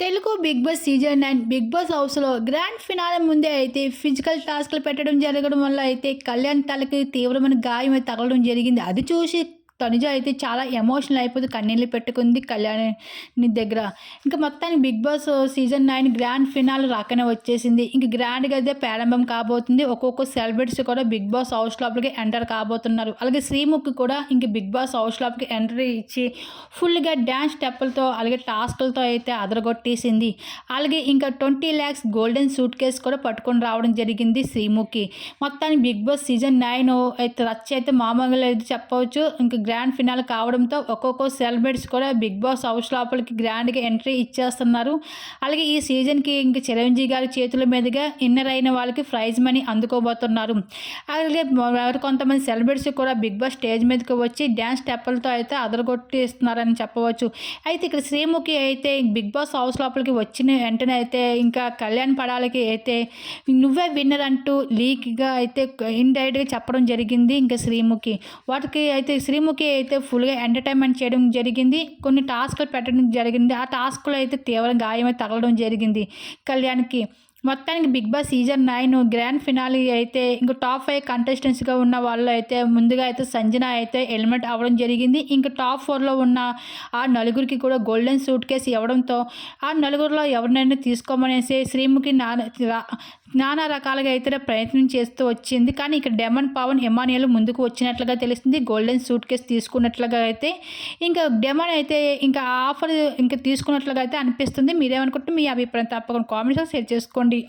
Telugu Bigg Boss season nine Bigg Boss హౌస్లో grand finale ముందే అయితే ఫిజికల్ టాస్క్లు పెట్టడం జరగడం వల్ల అయితే కళ్యాణ్ తలకి తీవ్రమైన గాయం తగలడం జరిగింది. అది చూసి తనుజ అయితే చాలా ఎమోషనల్ అయిపోతుంది కన్నీళ్ళు పెట్టుకుంది కళ్యాణి దగ్గర. ఇంకా మొత్తానికి big boss season nine grand finale రాకనే వచ్చేసింది. ఇంక గ్రాండ్గా అయితే ప్రారంభం కాబోతుంది. ఒక్కొక్క సెలబ్రిటీస్ కూడా బిగ్ బాస్ హౌస్ లోపలికి ఎంటర్ కాబోతున్నారు. అలాగే శ్రీముఖ్ కూడా ఇంక బిగ్ బాస్ హౌస్ లోపలికి ఎంట్రీ ఇచ్చి ఫుల్గా డ్యాన్స్ స్టెప్పులతో అలాగే టాస్క్లతో అయితే అదరగొట్టేసింది. అలాగే ఇంకా twenty lakhs golden suitcase కూడా పట్టుకొని రావడం జరిగింది శ్రీముఖి మొత్తానికి బిగ్ బాస్ సీజన్ నైన్ అయితే రచ్చ అయితే మామూలుగా అయితే చెప్పవచ్చు. ఇంకా గ్రాండ్ ఫినాల్ కావడంతో ఒక్కొక్క సెలబ్రిటీస్ కూడా బిగ్ బాస్ హౌస్ లోపలికి గ్రాండ్గా ఎంట్రీ ఇచ్చేస్తున్నారు. అలాగే ఈ సీజన్కి ఇంక చిరంజీవి గారి చేతుల మీదుగా ఇన్నర్ అయిన వాళ్ళకి ప్రైజ్ మనీ అందుకోబోతున్నారు. అలాగే ఎవరు కొంతమంది సెలబ్రిటీస్ కూడా బిగ్ బాస్ స్టేజ్ మీదకి వచ్చి డ్యాన్స్ స్టెప్పులతో అయితే అదరగొట్టిస్తున్నారని చెప్పవచ్చు. అయితే ఇక్కడ శ్రీముఖి అయితే బిగ్ బాస్ హౌస్ లోపలికి వచ్చిన వెంటనే అయితే ఇంకా కళ్యాణ్ పడాలకి అయితే నువ్వే విన్నర్ అంటూ లీక్గా అయితే ఇండైరెక్ట్గా చెప్పడం జరిగింది. ఇంకా శ్రీముఖి వాటికి అయితే శ్రీముఖి అయితే ఫుల్గా ఎంటర్టైన్మెంట్ చేయడం జరిగింది. కొన్ని టాస్క్లు పెట్టడం జరిగింది. ఆ టాస్క్లో అయితే తీవ్ర గాయమై తగలడం జరిగింది. కళ్యాణ్కి మొత్తానికి Bigg Boss season nine grand finale అయితే ఇంక టాప్ ఫైవ్ కంటెస్టెంట్స్గా ఉన్న వాళ్ళు అయితే ముందుగా అయితే సంజన అయితే ఎలిమెంట్ అవ్వడం జరిగింది. ఇంకా టాప్ ఫోర్లో ఉన్న ఆ నలుగురికి కూడా గోల్డెన్ సూట్ కేసు ఇవ్వడంతో ఆ నలుగురిలో ఎవరినైనా తీసుకోమనేసి శ్రీముఖి నా నానా రకాలుగా అయితే ప్రయత్నం చేస్తూ వచ్చింది. కానీ ఇక్కడ డెమన్ పవన్ ఎమానియల్ ముందుకు వచ్చినట్లుగా తెలుస్తుంది. గోల్డెన్ సూట్ కేసు తీసుకున్నట్లుగా అయితే. ఇంకా డెమన్ అయితే ఇంకా ఆఫర్ ఇంకా తీసుకున్నట్లుగా అయితే అనిపిస్తుంది. మీరేమనుకుంటే మీ అభిప్రాయం తప్పకుండా కామెంట్స్లో షేర్ చేసుకోండి.